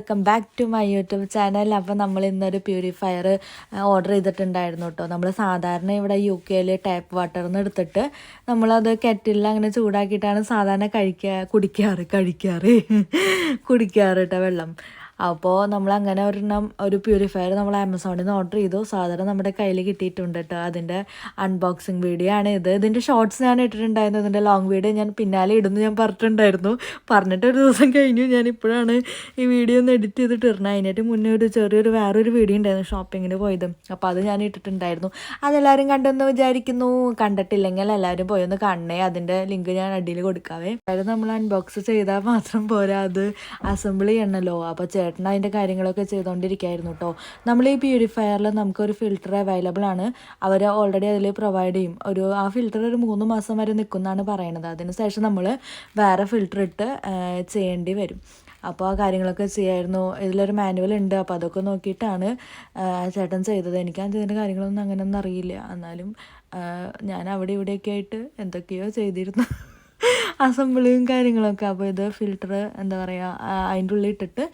Welcome back to my YouTube channel. അപ്പോൾ നമ്മൾ ഇന്നൊരു പ്യൂരിഫയർ ഓർഡർ ചെയ്തിട്ടുണ്ടായിരുന്നു കേട്ടോ. നമ്മൾ സാധാരണ ഇവിടെ യു കെയിൽ ടാപ്പ് വാട്ടർ നിന്ന് എടുത്തിട്ട് നമ്മളത് കെറ്റിലിൽ അങ്ങനെ ചൂടാക്കിയിട്ടാണ് സാധാരണ കഴിക്കുക കുടിക്കാറ് കഴിക്കാറ്. കുടിക്കാറ് കേട്ടോ വെള്ളം. അപ്പോൾ നമ്മൾ അങ്ങനെ ഒരെണ്ണം ഒരു പ്യൂരിഫയർ നമ്മൾ ആമസോണിൽ നിന്ന് ഓർഡർ ചെയ്തു. സാധാരണ നമ്മുടെ കയ്യിൽ കിട്ടിയിട്ടുണ്ട് കേട്ടോ അതിന്റെ അൺബോക്സിങ് വീഡിയോ ആണ് ഇത്. ഇതിന്റെ ഷോർട്സ് ഞാൻ ഇട്ടിട്ടുണ്ടായിരുന്നു. ഇതിന്റെ ലോങ് വീഡിയോ ഞാൻ പിന്നാലെ ഇടുന്നു ഞാൻ പറഞ്ഞിട്ടുണ്ടായിരുന്നു. പറഞ്ഞിട്ട് ഒരു ദിവസം കഴിഞ്ഞു. ഞാൻ ഇപ്പോഴാണ് ഈ വീഡിയോ ഒന്ന് എഡിറ്റ് ചെയ്തിട്ട് ഇടുന്നത്. അതിനായിട്ട് മുന്നേ ഒരു ചെറിയൊരു വേറൊരു വീഡിയോ ഉണ്ടായിരുന്നു ഷോപ്പിങ്ങിന് പോയത്. അപ്പോൾ അത് ഞാൻ ഇട്ടിട്ടുണ്ടായിരുന്നു. അതെല്ലാവരും കണ്ടെന്ന് വിചാരിക്കുന്നു. കണ്ടിട്ടില്ലെങ്കിൽ എല്ലാവരും പോയി ഒന്ന് കാണണേ. അതിന്റെ ലിങ്ക് ഞാൻ അടിയിൽ കൊടുക്കാവേ. അതായത് നമ്മൾ അൺബോക്സ് ചെയ്താൽ മാത്രം പോരാ. അത് അസംബിൾ ചെയ്യണമല്ലോ അപ്പോൾ അതിന്റെ കാര്യങ്ങളൊക്കെ ചെയ്തുകൊണ്ടിരിക്കുകയായിരുന്നു കേട്ടോ നമ്മൾ ഈ പ്യൂരിഫയറിൽ നമുക്കൊരു ഫിൽറ്റർ അവൈലബിൾ ആണ്. അവർ ഓൾറെഡി അതിൽ പ്രൊവൈഡ് ചെയ്യും. ഒരു ആ ഫിൽറ്റർ ഒരു മൂന്ന് മാസം വരെ നിൽക്കുന്നതാണ് പറയണത്. അതിനുശേഷം നമ്മൾ വേറെ ഫിൽറ്റർ ഇട്ട് ചെയ്യേണ്ടി വരും. അപ്പോൾ ആ കാര്യങ്ങളൊക്കെ ചെയ്യായിരുന്നു. ഇതിലൊരു മാനുവൽ ഉണ്ട്. അപ്പോൾ അതൊക്കെ നോക്കിയിട്ടാണ് ചേട്ടൻ ചെയ്തത്. എനിക്ക് അതിന്റെ കാര്യങ്ങളൊന്നും അങ്ങനെയൊന്നും അറിയില്ല. എന്നാലും ഞാൻ അവിടെ ഇവിടെയൊക്കെ ആയിട്ട് എന്തൊക്കെയോ ചെയ്തിരുന്നു. അസംബിളിയും കാര്യങ്ങളൊക്കെ. അപ്പോൾ ഇത് ഫിൽറ്റർ എന്താ പറയുക അതിന്റെ ഉള്ളിൽ ഇട്ടിട്ട്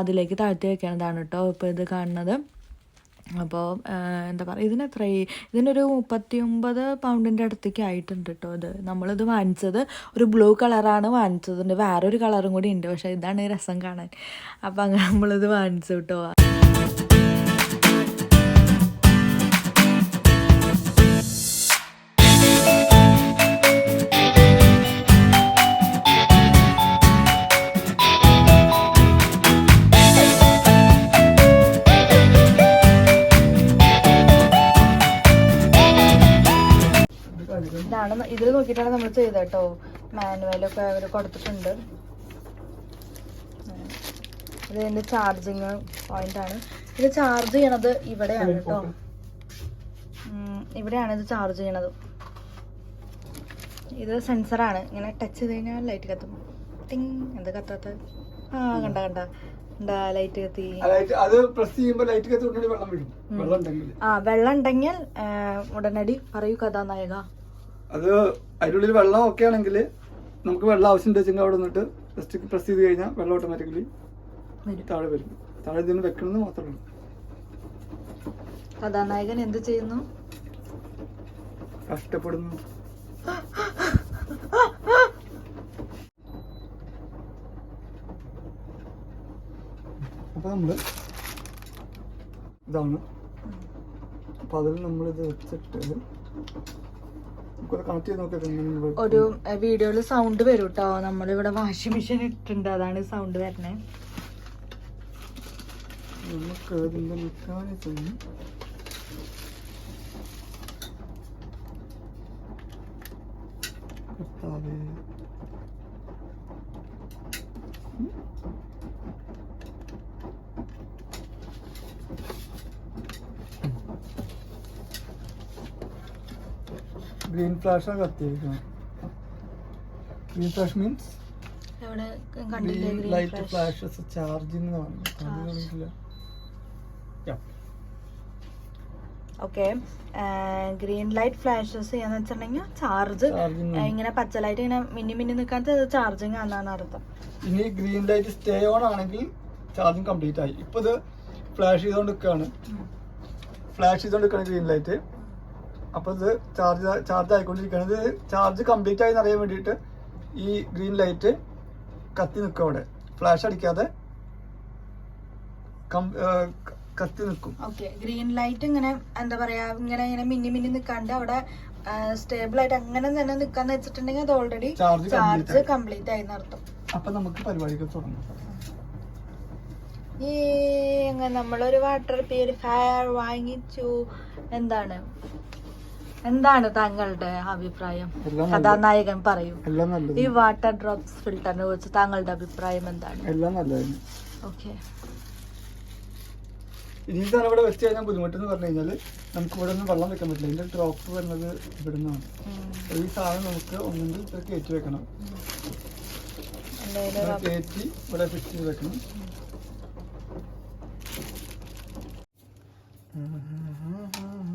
അതിലേക്ക് താഴ്ത്തി വെക്കണതാണ് കേട്ടോ ഇപ്പോൾ ഇത് കാണുന്നത്. അപ്പോൾ എന്താ പറയുക ഇതിന് എത്ര ഇതിനൊരു മുപ്പത്തി ഒമ്പത് പൗണ്ടിന്റെ അടുത്തേക്ക് ആയിട്ടുണ്ട് കേട്ടോ ഇത്. നമ്മളിത് വാങ്ങിച്ചത് ഒരു ബ്ലൂ കളറാണ് വാങ്ങിച്ചത്. വേറൊരു കളറും കൂടി ഉണ്ട്. പക്ഷേ ഇതാണ് രസം കാണാൻ. അപ്പോൾ അങ്ങനെ നമ്മളിത് വാങ്ങിച്ചു കേട്ടോ ഇതാണ് നോക്കിയിട്ടാണ് നമ്മൾ ചെയ്തത് കേട്ടോ മാനുവലൊക്കെ അവർ കൊടുത്തിട്ടുണ്ട്. ഇത് ഇതിന്റെ ചാർജിങ് പോയിന്റ് ആണ്. ഇത് ചാർജ് ചെയ്യണത് ഇവിടെയാണ് കേട്ടോ. ഇവിടെയാണ് ഇത് ചാർജ് ചെയ്യണത്. ഇത് സെൻസറാണ് ഇങ്ങനെ ടച്ച് ചെയ്ത് കഴിഞ്ഞാൽ ലൈറ്റ് കത്തും. ടിങ് എന്ത് കത്താത്ത? ആ കണ്ട കണ്ട. ലൈറ്റ് കത്തി? അത് പ്രസ് ചെയ്യുമ്പോൾ ലൈറ്റ് കത്തി വെള്ളം വീഴും. വെള്ളം ഉണ്ടെങ്കിൽ ആ വെള്ളം ഉണ്ടെങ്കിൽ ഉടനടി പറയൂ കഥാനായക. അത് അതിന്റെ ഉള്ളിൽ വെള്ളം ഒക്കെ ആണെങ്കിൽ നമുക്ക് വെള്ളം ആവശ്യം വെച്ചെങ്കിൽ അവിടെ നിന്നിട്ട് ജസ്റ്റ് പ്രസ് ചെയ്ത് കഴിഞ്ഞാൽ വെള്ളം ഓട്ടോമാറ്റിക്കലി താഴെ വരും. താഴെ ഇതിന് വെക്കണമെന്ന് മാത്രമേ ഉള്ളൂ. കഥാനായകൻ എന്ത് ചെയ്യുന്നു? കഷ്ടപ്പെടുന്നു. അപ്പൊ നമ്മൾ ഇതാണ്. അപ്പൊ അതിൽ നമ്മളിത് വെച്ചിട്ട് ഒരു വീഡിയോയിൽ സൗണ്ട് വരും കേട്ടോ നമ്മളിവിടെ വാഷിംഗ് മെഷീൻ ഇട്ടിട്ടുണ്ട്. അതാണ് സൗണ്ട് വരണേ നമുക്ക് മെക്കാനിസം കർത്താവേ. ഗ്രീൻ ഫ്ലാഷ് കത്തിയിരിക്കുന്നത് ഗ്രീൻ ഫ്ലാഷ് മീൻസ് ഇവിടെ കണ്ടില്ലേ green light flashes charging Charge. Okay green light flashes എന്ന് വെച്ചിട്ടുണ്ടെങ്കിൽ ചാർജ് ഇങ്ങനെ പച്ച ലൈറ്റ് ഇങ്ങനെ മിന്നി മിന്നി നിൽക്കാത്ത ചാർജിങ് ആണെന്നാണ് അർത്ഥം. ഇനി ഗ്രീൻ ലൈറ്റ് സ്റ്റേ ഓൺ ആണെങ്കിൽ ചാർജിങ് കംപ്ലീറ്റ് ആയി. ഇപ്പൊ ഇത് ഫ്ലാഷ് ചെയ്തോണ്ട് നിൽക്കുകയാണ് ഫ്ലാഷ് ചെയ്തോണ്ട് നിൽക്കുകയാണ് ഗ്രീൻ ലൈറ്റ് അപ്പൊ ഇത് ചാർജ് ചാർജ് ആയിക്കൊണ്ടിരിക്കുകയാണ്. ഇത് ചാർജ് കംപ്ലീറ്റ് ആയി അറിയാൻ വേണ്ടിയിട്ട് ഈ ഗ്രീൻ ലൈറ്റ് കത്തി നിൽക്കും അവിടെ. ഫ്ലാഷ് അടിക്കാതെ കത്തി നിൽക്കും. ഗ്രീൻ ലൈറ്റ് ഇങ്ങനെ എന്താ പറയാ ഇങ്ങനെ ഇങ്ങനെ മിന്നി മിന്നി നിൽക്കാണ്ട് അവിടെ സ്റ്റേബിൾ ആയിട്ട് അങ്ങനെ തന്നെ നിൽക്കാന്ന് വെച്ചിട്ടുണ്ടെങ്കിൽ അത് ഓൾറെഡി ചാർജ് ചാർജ് കംപ്ലീറ്റ് ആയി. നടത്തും അപ്പൊ നമുക്ക് പരിപാടികൾ തുടങ്ങാം. ഈ നമ്മളൊരു വാട്ടർ പ്യൂരിഫയർ വാങ്ങിച്ചു. എന്താണ്? എന്താണ് താങ്കളുടെ അഭിപ്രായം? കഥാനായകൻ പറയൂ. ഈ വാട്ടർ ഡ്രോപ്സ് ഫിൽറ്ററിനെ കുറിച്ച് താങ്കളുടെ അഭിപ്രായം എന്താണ്? എല്ലാം നല്ലതാണ് ഓക്കെ. ഇനി ഇതാണ് ഇവിടെ വെച്ച് കഴിഞ്ഞാൽ ബുദ്ധിമുട്ടെന്ന് പറഞ്ഞു കഴിഞ്ഞാൽ നമുക്ക് ഇവിടെ നിന്ന് വെള്ളം വെക്കാൻ പറ്റില്ല. ഇതിന്റെ ഡ്രോപ്പ് വരുന്നത് ഇവിടെ നിന്നാണ് ഈ സാധനം നമുക്ക് ഒന്നെങ്കിൽ ഇത്ര കയറ്റി വെക്കണം. കയറ്റി ഇവിടെ ഫിക്സ് ചെയ്ത് വെക്കണം. കർത്താവേ.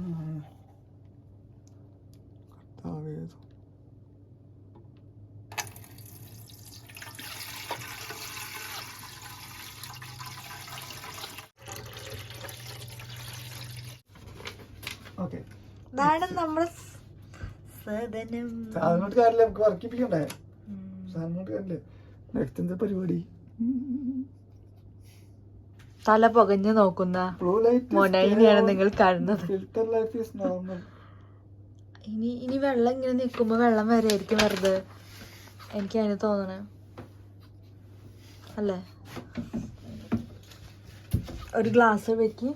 ഓക്കെ ഇതാണ് നമ്മുടെ സ് സദനം സാധനോട്ട് കാര്യമില്ല നമുക്ക് വർക്കിപ്പിക്കണ്ടേ ഉം. സാധനോട്ട് കാര്യമില്ല. നെക്സ്റ്റ് എന്താ പരിപാടി? തല പുകഞ്ഞു നോക്കുന്ന മൊനൈനെയാണ് നിങ്ങൾ കാണുന്നത്. ഫിൽറ്റർ ലൈഫ് ഈസ് നോർമൽ ഇനി ഇനി വെള്ളം ഇങ്ങനെ നിൽക്കുമ്പോൾ വെള്ളം വരെയായിരിക്കും വെറുതെ. എനിക്ക് അതിന് തോന്നണേ. അല്ലേ? ഒരു ഗ്ലാസ് വെക്കി.